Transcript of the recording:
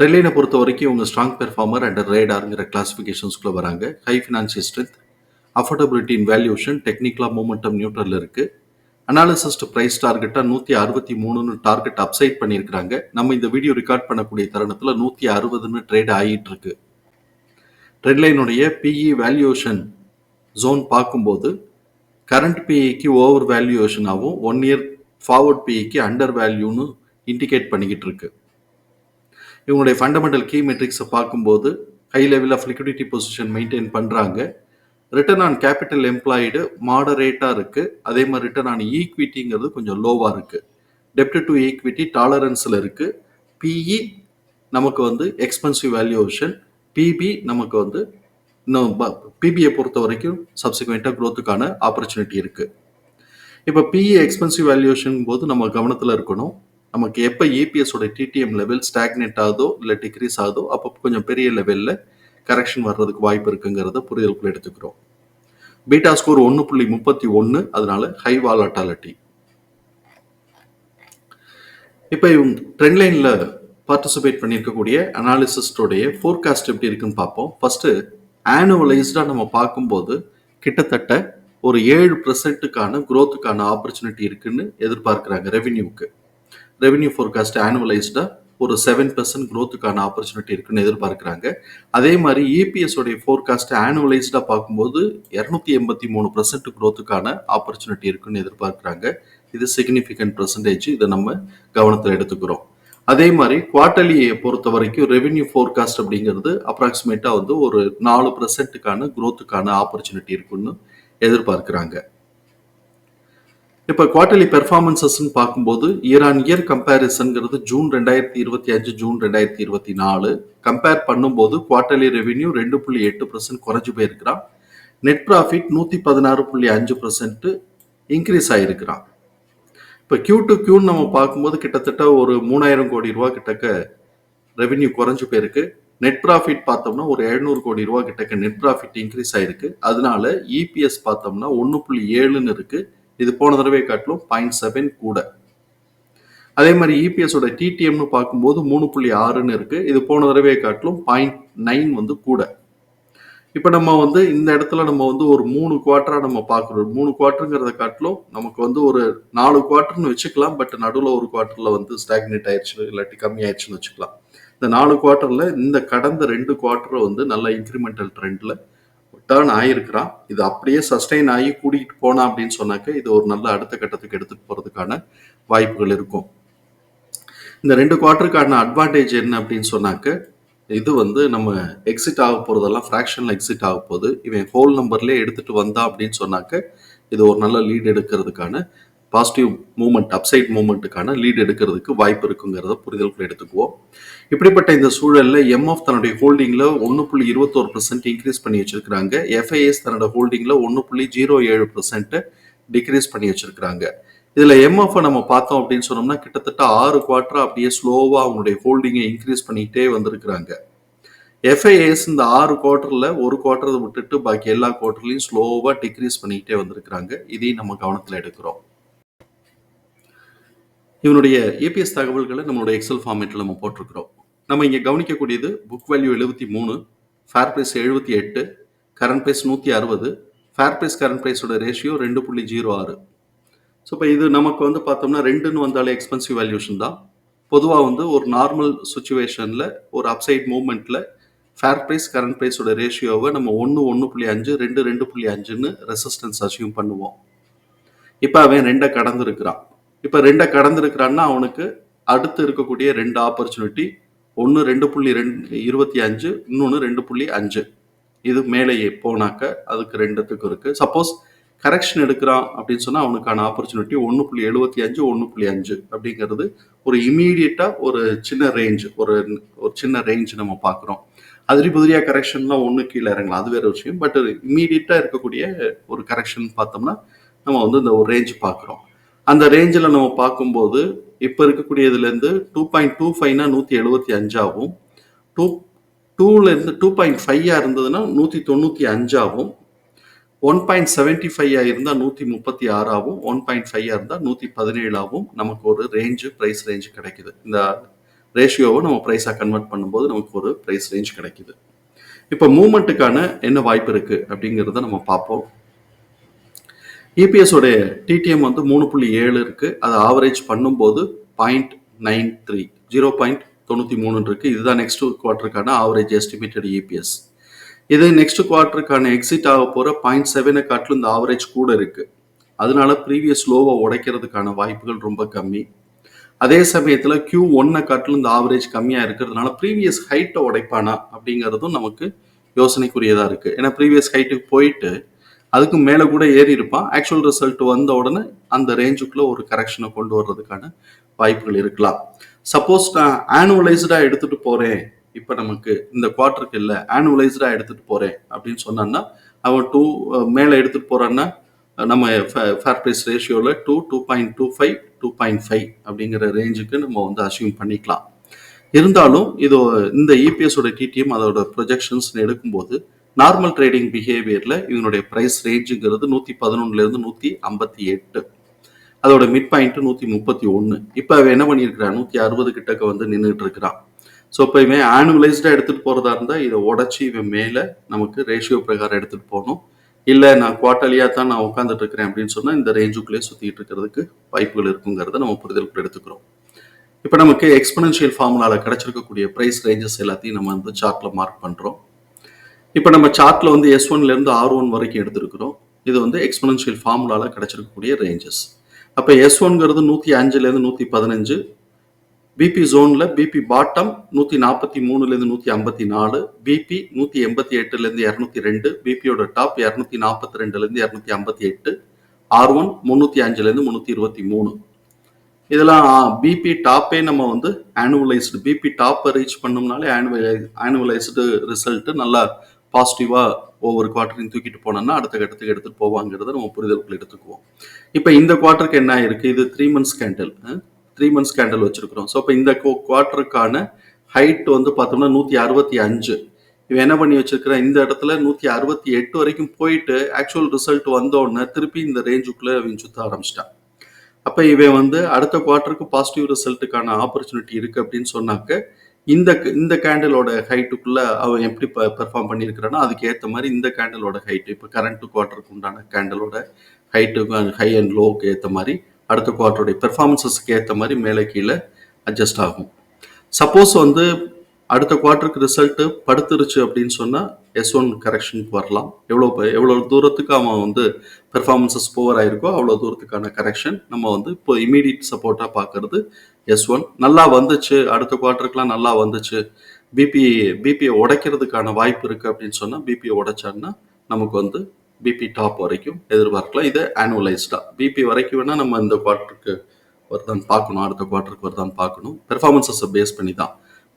ட்ரெட்லைனை பொறுத்த வரைக்கும் இவங்க ஸ்ட்ராங் பெர்ஃபார்மர் அண்ட் ரேடாருங்கிற கிளாஸிஃபிகேஷன்ஸ்குள்ளே வராங்க. High financial strength affordability in valuation டெக்னிக்கலாக மூமெண்டம் நியூட்ரல் இருக்குது அனாலிசிஸ்ட் ப்ரைஸ் டார்கெட்டாக நூற்றி அறுபத்தி மூணுன்னு டார்கெட் அப்சைட் பண்ணியிருக்கிறாங்க. நம்ம இந்த வீடியோ ரெக்கார்ட் பண்ணக்கூடிய தருணத்தில் நூற்றி அறுபதுன்னு ட்ரேட் ஆகிட்டு இருக்கு ட்ரெட்லைனுடைய பிஇ வேல்யூஷன் ஜோன் பார்க்கும்போது கரண்ட் பிஇக்கு ஓவர் வேல்யூவேஷனாகவும் ஒன் இயர் ஃபார்வர்ட் பிஇக்கு அண்டர் வேல்யூன்னு இண்டிகேட் பண்ணிக்கிட்டு இருக்குது இவங்களுடைய ஃபண்டமெண்டல் கீ மெட்ரிக்ஸை பார்க்கும்போது high level of liquidity position maintain பண்ணுறாங்க ரிட்டர்ன் ஆன் கேபிட்டல் எம்ப்ளாய்டு மாடரேட்டாக இருக்குது அதே மாதிரி ரிட்டர்ன் ஆன் ஈக்விட்டிங்கிறது கொஞ்சம் லோவாக இருக்குது டெப்ட் டு ஈக்விட்டி டாலரன்ஸில் இருக்குது பிஇ நமக்கு வந்து எக்ஸ்பென்சிவ் வேல்யூவேஷன் பிபி நமக்கு வந்து இன்னும் பிபியை பொறுத்த வரைக்கும் சப்சிக்வெண்ட்டாக க்ரோத்துக்கான ஆப்பர்ச்சுனிட்டி இருக்குது இப்போ பிஇ எக்ஸ்பென்சிவ் வேல்யூவேஷன் போது நம்ம கவனத்தில் இருக்கணும். நமக்கு எப்போ ஏபிஎஸோட டிடிஎம் லெவல் ஸ்டாக்னேட் ஆகுதோ இல்லை டிக்ரீஸ் ஆகுதோ அப்போ கொஞ்சம் பெரிய லெவலில் கரெக்ஷன் வர்றதுக்கு வாய்ப்பு இருக்குங்கிறத புரிதலுக்குள்ள எடுத்துக்கிறோம். பீட்டா ஸ்கோர் ஒன்று புள்ளி முப்பத்தி ஒன்று அதனால ஹை வாலட்டாலிட்டி இப்போ இவங்க ட்ரெண்ட் லைனில் பார்ட்டிசிபேட் பண்ணியிருக்கக்கூடிய அனாலிசிஸ்டோடைய ஃபோர்காஸ்ட் எப்படி இருக்குன்னு பார்ப்போம். ஃபர்ஸ்ட்டு ஆனுவலைஸ்டாக நம்ம பார்க்கும்போது கிட்டத்தட்ட ஒரு ஏழு பர்சன்ட்டுக்கான குரோத்துக்கான ஆப்பர்ச்சுனிட்டி இருக்குன்னு எதிர்பார்க்குறாங்க ரெவென்யூக்கு ரெவென்யூ ஃபோர்காஸ்ட் ஆனுவலைஸ்டாக ஒரு செவன் பர்சன்ட் க்ரோத்துக்கான ஆப்பர்ச்சுனிட்டி இருக்குன்னு எதிர்பார்க்குறாங்க. அதே மாதிரி இபிஎஸ் உடைய ஃபோர்காஸ்ட் ஆனுவலைஸ்டாக பார்க்கும்போது இரநூத்தி எண்பத்தி மூணு பர்சன்ட் க்ரோத்துக்கான ஆப்பர்ச்சுனிட்டி இருக்குன்னு எதிர்பார்க்குறாங்க. இது சிக்னிஃபிகண்ட் பர்சன்டேஜ் இதை நம்ம கவனத்தில் எடுத்துக்கிறோம். அதே மாதிரி குவார்டர்லியை பொறுத்த வரைக்கும் ரெவென்யூ ஃபோர்காஸ்ட் அப்படிங்கிறது அப்ராக்சிமேட்டாக வந்து ஒரு நாலு பர்சன்ட்டுக்கான க்ரோத்துக்கான ஆப்பர்ச்சுனிட்டி இருக்குன்னு எதிர்பார்க்குறாங்க. இப்போ குவார்டர்லி பெர்ஃபார்மன்சஸ்ன்னு பார்க்கும்போது இயர் ஆன் இயர் கம்பேரிசன்கிறது ஜூன் ரெண்டாயிரத்தி இருபத்தி அஞ்சு ஜூன் ரெண்டாயிரத்தி இருபத்தி நாலு. கம்பேர் பண்ணும்போது குவார்டர்லி ரெவென்யூ ரெண்டு புள்ளி எட்டு பர்சன்ட் குறைஞ்சு போயிருக்கிறான். நெட் ப்ராஃபிட் நூற்றி பதினாறு புள்ளி அஞ்சு பர்சன்ட் இன்க்ரீஸ் ஆகிருக்கிறான் இப்போ கியூ டு கியூன்னு நம்ம பார்க்கும்போது கிட்டத்தட்ட ஒரு மூணாயிரம் கோடி ரூபா கிட்டக்க ரெவென்யூ குறைஞ்சு போயிருக்கு. நெட் ப்ராஃபிட் பார்த்தோம்னா ஒரு எழுநூறு கோடி ரூபா கிட்டக்க நெட் ப்ராஃபிட் இன்க்ரீஸ் ஆயிருக்கு. அதனால இபிஎஸ் பார்த்தோம்னா ஒன்று புள்ளி ஏழுன்னு இருக்குது இது போன தடவை காட்டிலும் பாயிண்ட் செவன் கூட. அதே மாதிரி இபிஎஸோட டிடிஎம்னு பார்க்கும்போது மூணு புள்ளி ஆறுன்னு இருக்கு. இது போன தடவை காட்டிலும் பாயிண்ட் நைன் வந்து கூட. இப்போ நம்ம வந்து இந்த இடத்துல நம்ம வந்து ஒரு மூணு குவார்ட்டராக நம்ம பார்க்குறோம். மூணு குவார்ட்டருங்கிறத காட்டிலும் நமக்கு வந்து ஒரு நாலு குவார்ட்டர்னு வச்சுக்கலாம். பட் நடுவில் ஒரு குவார்ட்டரில் வந்து ஸ்டாக்னேட் ஆயிடுச்சு இல்லாட்டி கம்மி ஆயிடுச்சுன்னு வச்சுக்கலாம். இந்த நாலு குவார்ட்டரில் இந்த கடந்த ரெண்டு குவார்ட்டரை வந்து நல்ல இன்க்ரிமெண்டல் ட்ரெண்டில் டேர்ன் ஆகியிருக்கிறான் இது அப்படியே சஸ்டைன் ஆகி கூட்டிகிட்டு போனா அப்படின்னு சொன்னாக்க இது ஒரு நல்ல அடுத்த கட்டத்துக்கு எடுத்துகிட்டு போறதுக்கான வாய்ப்புகள் இருக்கும். இந்த ரெண்டு குவார்டருக்கான அட்வான்டேஜ் என்ன அப்படின்னு சொன்னாக்க இது வந்து நம்ம எக்ஸிட் ஆக போகிறதெல்லாம் ஃப்ராக்ஷனில் எக்ஸிட் ஆக போகுது. இவன் ஹோல் நம்பர்லேயே எடுத்துகிட்டு வந்தா அப்படின்னு சொன்னாக்க இது ஒரு நல்ல லீட் எடுக்கிறதுக்கான பாசிட்டிவ் மூமெண்ட் அப்சைட் மூமெண்ட்டுக்கான லீடு எடுக்கிறதுக்கு வாய்ப்பு இருக்குங்கிறத புரிதலுக்குள்ள எடுத்துக்குவோம். இப்படிப்பட்ட இந்த சூழலில் எம்எஃப் தன்னுடைய ஹோல்டிங்கில் ஒன்று புள்ளி இருபத்தோரு பர்சன்ட் இன்க்ரீஸ் பண்ணி வச்சிருக்கிறாங்க. எஃப்ஐஎஸ் தன்னோட ஹோல்டிங்கில் ஒன்று புள்ளி ஜீரோ ஏழு பர்சன்ட் டிக்ரீஸ் பண்ணி வச்சிருக்கிறாங்க. இதில் எம்எஃப் நம்ம பார்த்தோம் அப்படின்னு சொன்னோம்னா கிட்டத்தட்ட ஆறு குவார்ட்டராக அப்படியே ஸ்லோவாக அவங்களுடைய ஹோல்டிங்கை இன்க்ரீஸ் பண்ணிக்கிட்டே வந்திருக்கிறாங்க. எஃப்ஐஎஸ் இந்த ஆறு குவார்ட்டரில் ஒரு குவார்ட்டரை விட்டுட்டு பாக்கி எல்லா குவார்ட்டர்லையும் ஸ்லோவாக டிக்ரீஸ் பண்ணிக்கிட்டே வந்திருக்கிறாங்க. இதையும் நம்ம கவனத்தில் எடுக்கிறோம். இவனுடைய ஏபிஎஸ் தகவல்களை நம்மளுடைய எக்ஸல் ஃபார்மேட்டில் நம்ம போட்டிருக்கிறோம். நம்ம இங்கே கவனிக்கக்கூடியது புக் வேல்யூ எழுபத்தி மூணு ஃபேர் ப்ரைஸ் எழுபத்தி எட்டு கரண்ட் ப்ரைஸ் நூற்றி அறுபது ஃபேர் ப்ரைஸ் கரண்ட் ப்ரைஸோட ரேஷியோ ரெண்டு புள்ளி ஜீரோ ஆறு. ஸோ இப்போ இது நமக்கு வந்து பார்த்தோம்னா ரெண்டுன்னு வந்தாலே எக்ஸ்பென்சிவ் வேல்யூஷன் தான். பொதுவாக வந்து ஒரு நார்மல் சுச்சுவேஷனில் ஒரு அப்சைட் மூமெண்ட்டில் ஃபேர் ப்ரைஸ் கரண்ட் ப்ரைஸோட ரேஷியோவை நம்ம ஒன்று ஒன்று புள்ளி அஞ்சு ரெண்டு ரெண்டு புள்ளி அஞ்சுன்னு ரெசிஸ்டன்ஸ் அசியூம் பண்ணுவோம். இப்போ அவன் ரெண்டை கடந்துருக்கிறான். இப்போ ரெண்டை கடந்திருக்கிறான்னா அவனுக்கு அடுத்து இருக்கக்கூடிய ரெண்டு ஆப்பர்ச்சுனிட்டி ஒன்று ரெண்டு புள்ளி ரெண்டு இருபத்தி அஞ்சு இன்னொன்று ரெண்டு புள்ளி அஞ்சு. இது மேலேயே போனாக்க அதுக்கு ரெண்டுத்துக்கும் இருக்குது சப்போஸ் கரெக்ஷன் எடுக்கிறான் அப்படின்னு சொன்னால் அவனுக்கான ஆப்பர்ச்சுனிட்டி ஒன்று புள்ளி எழுபத்தி அஞ்சு ஒன்று புள்ளி அஞ்சு அப்படிங்கிறது ஒரு இமீடியட்டாக ஒரு சின்ன ரேஞ்ச் ஒரு ஒரு சின்ன ரேஞ்ச் நம்ம பார்க்குறோம். அதிரி புதிரியாக கரெக்ஷன்லாம் ஒன்று கீழே இறங்கலாம். அது வேற விஷயம். பட் இமீடியட்டா இருக்கக்கூடிய ஒரு கரெக்ஷன் பார்த்தோம்னா நம்ம வந்து இந்த ஒரு ரேஞ்ச் பார்க்குறோம். அந்த ரேஞ்சில் நம்ம பார்க்கும்போது இப்போ இருக்கக்கூடியதுலேருந்து டூ பாயிண்ட் டூ ஃபைவ்னா நூற்றி எழுபத்தி அஞ்சாகவும் டூ டூலேருந்து டூ பாயிண்ட் ஃபைவாக இருந்ததுன்னா நூற்றி தொண்ணூற்றி அஞ்சாகவும் ஒன் பாயிண்ட் செவன்ட்டி ஃபைவாக இருந்தால் நூற்றி முப்பத்தி ஆறாகவும் ஒன் பாயிண்ட் ஃபைவாக இருந்தால் நூற்றி பதினேழாகவும் நமக்கு ஒரு ரேஞ்சு ப்ரைஸ் ரேஞ்சு கிடைக்குது. இந்த ரேஷியோவை நம்ம ப்ரைஸாக கன்வெர்ட் பண்ணும்போது நமக்கு ஒரு ப்ரைஸ் ரேஞ்ச் கிடைக்குது. இப்போ மூமெண்ட்டுக்கான என்ன வாய்ப்பு இருக்குது அப்படிங்கிறத நம்ம பார்ப்போம். இபிஎஸோடைய டிடிஎம் வந்து மூணு புள்ளி ஏழு இருக்குது அதை ஆவரேஜ் பண்ணும்போது point nine three zero point தொண்ணூற்றி மூணு இருக்குது இதுதான் நெக்ஸ்ட் குவார்ட்டருக்கான ஆவரேஜ் எஸ்டிமேட்டட் இபிஎஸ் இது நெக்ஸ்ட் குவார்ட்டருக்கான எக்ஸிட் ஆக போகிற பாயிண்ட் செவனை காட்டிலும் இந்த ஆவரேஜ் கூட இருக்குது அதனால ப்ரீவியஸ் லோவை உடைக்கிறதுக்கான வாய்ப்புகள் ரொம்ப கம்மி. அதே சமயத்தில் கியூ ஒன்னை காட்டிலும் இந்த ஆவரேஜ் கம்மியாக இருக்கிறதுனால ப்ரீவியஸ் ஹைட்டை உடைப்பானா அப்படிங்கிறதும் நமக்கு யோசனைக்குரியதாக இருக்குது ஏன்னா ப்ரீவியஸ் ஹைட்டுக்கு போயிட்டு அதுக்கு மேலே கூட ஏறி இருப்பான். ஆக்சுவல் ரிசல்ட் வந்த உடனே அந்த ரேஞ்சுக்குள்ள ஒரு கரெக்ஷனை கொண்டு வர்றதுக்கான வாய்ப்புகள் இருக்கலாம். சப்போஸ் நான் ஆனுவலைஸ்டாக எடுத்துட்டு போகிறேன் இப்போ நமக்கு இந்த குவார்ட்டருக்கு இல்லை ஆனுவலைஸ்டாக எடுத்துட்டு போகிறேன் அப்படின்னு சொன்னான்னா அவன் டூ மேலே எடுத்துட்டு போறான்னா நம்ம ஃபேர் ப்ரைஸ் ரேஷியோவில் two two point two five two point five அப்படிங்கிற ரேஞ்சுக்கு நம்ம வந்து அசியூம் பண்ணிக்கலாம். இருந்தாலும் இது இந்த இபிஎஸோட டிடிஎம் அதோட ப்ரொஜெக்ஷன்ஸ் எடுக்கும்போது நார்மல் ட்ரேடிங் பிஹேவியரில் இதனுடைய ப்ரைஸ் ரேஞ்சுங்கிறது நூற்றி பதினொன்றுலேருந்து நூற்றி ஐம்பத்தி எட்டு. அதோட மிட் பாயிண்ட் நூற்றி முப்பத்தி ஒன்று இப்போ அவன் என்ன பண்ணியிருக்கிறான்? நூற்றி அறுபது கிட்டக்க வந்து நின்றுட்டு இருக்கிறான் ஸோ இப்போ இவன் ஆனுவலைஸ்டாக எடுத்துகிட்டு போகிறதா இருந்தால் இதை உடச்சி இவன் மேலே நமக்கு ரேஷியோ பிரகாரம் எடுத்துகிட்டு போகணும். இல்லை நான் குவார்ட்டர்லியாக தான் நான் உட்காந்துட்டு இருக்கிறேன் அப்படின்னு சொன்னால் இந்த ரேஞ்சுக்குள்ளேயே சுற்றிட்டு இருக்கிறதுக்கு வாய்ப்புகள் இருக்குங்கிறத நம்ம புரிதல் எடுத்துக்கிறோம். இப்போ நமக்கு எக்ஸ்பனன்ஷியல் ஃபார்முலாவில் கிடச்சிருக்கக்கூடிய ப்ரைஸ் ரேஞ்சஸ் எல்லாத்தையும் நம்ம வந்து சார்ட்டில் மார்க் பண்ணுறோம் இப்போ நம்ம சார்ட்டில் வந்து எஸ் ஒன்லேருந்து ஆர் ஒன் வரைக்கும் எடுத்திருக்கிறோம். இது வந்து எக்ஸ்பனன்ஷியல் ஃபார்முலாவில் கிடைச்சிருக்கக்கூடிய ரேஞ்சஸ் அப்போ எஸ் ஒன்ங்கிறது நூற்றி அஞ்சுலேருந்து நூற்றி பதினஞ்சு. பிபி ஜோனில் பிபி பாட்டம் நூற்றி நாற்பத்தி மூணுலேருந்து நூற்றி ஐம்பத்தி நாலு. பிபி நூற்றி எண்பத்தி எட்டுலேருந்து இரநூத்தி ரெண்டு. பிபியோட டாப் இரநூத்தி நாற்பத்தி ரெண்டுலேருந்து இரநூத்தி ஐம்பத்தி எட்டு. ஆர் ஒன் முந்நூற்றி அஞ்சுலேருந்து முந்நூற்றி இருபத்தி மூணு. இதெல்லாம் பிபி டாப்பே நம்ம வந்து ஆனுவலைஸ்டு பிபி டாப்பை ரீச் பண்ணோம்னாலே ஆனுவலை ஆனுவலைஸ்டு ரிசல்ட்டு நல்லா பாசிட்டிவாக ஒவ்வொரு குவார்ட்டரையும் தூக்கிட்டு போனோம்னா அடுத்த கட்டத்துக்கு எடுத்துகிட்டு போவாங்கிறத நம்ம புரிதலுக்குள்ள எடுத்துக்குவோம். இப்போ இந்த குவார்ட்டருக்கு என்ன இருக்குது இது three months candle three months candle வச்சிருக்கிறோம். ஸோ இப்போ இந்த குவார்ட்டருக்கான ஹைட் வந்து பார்த்தோம்னா நூற்றி அறுபத்தி அஞ்சு. இவன் என்ன பண்ணி வச்சிருக்கிற இந்த இடத்துல நூற்றி அறுபத்தி எட்டு வரைக்கும் போயிட்டு ஆக்சுவல் ரிசல்ட் வந்தோடனே திருப்பி இந்த ரேஞ்சுக்குள்ளே அவன் சுத்த ஆரம்பிச்சிட்டான். அப்போ இவன் வந்து அடுத்த குவார்ட்டருக்கு பாசிட்டிவ் ரிசல்ட்டுக்கான ஆப்பர்ச்சுனிட்டி இருக்குது அப்படின்னு சொன்னாக்க இந்த இந்த கேண்டிலோட ஹைட்டுக்குள்ள அவன் எப்படி பெர்ஃபார்ம் பண்ணியிருக்கிறானோ அதுக்கு ஏற்ற மாதிரி இந்த கேண்டிலோட ஹைட்டு இப்போ கரண்ட் குவார்ட்டருக்கு உண்டான கேண்டிலோட ஹைட்டு ஹை அண்ட் லோவுக்கு ஏற்ற மாதிரி அடுத்த குவார்ட்டருடைய பெர்ஃபார்மன்ஸஸ்க்கு ஏற்ற மாதிரி மேலே கீழே அட்ஜஸ்ட் ஆகும். சப்போஸ் வந்து அடுத்த குவார்ட்டருக்கு ரிசல்ட்டு படுத்துருச்சு அப்படின்னு சொன்னால் எஸ் ஒன் கரெக்ஷனுக்கு வரலாம். எவ்வளோ எவ்வளோ தூரத்துக்கு அவன் வந்து பெர்ஃபார்மன்ஸஸ் போவர் ஆயிருக்கோ அவ்வளோ தூரத்துக்கான கரெக்ஷன் நம்ம வந்து இப்போ இமீடியட் சப்போர்ட்டாக பார்க்கறது எஸ் ஒன் நல்லா வந்துச்சு. அடுத்த குவார்ட்டருக்குலாம் நல்லா வந்துச்சு. பிபி பிபியை உடைக்கிறதுக்கான வாய்ப்பு இருக்குது அப்படின்னு சொன்னால் பிபியை உடைச்சான்னா நமக்கு வந்து பிபி டாப் வரைக்கும் எதிர்பார்க்கலாம். இது ஆனுவலைஸ்டாக பிபி வரைக்கும் வேணால் நம்ம இந்த குவார்ட்டருக்கு வருதான்னு பார்க்கணும். அடுத்த குவார்ட்டருக்கு வருதான்னு பார்க்கணும். பெர்ஃபார்மன்ஸஸை பேஸ் பண்ணி தான்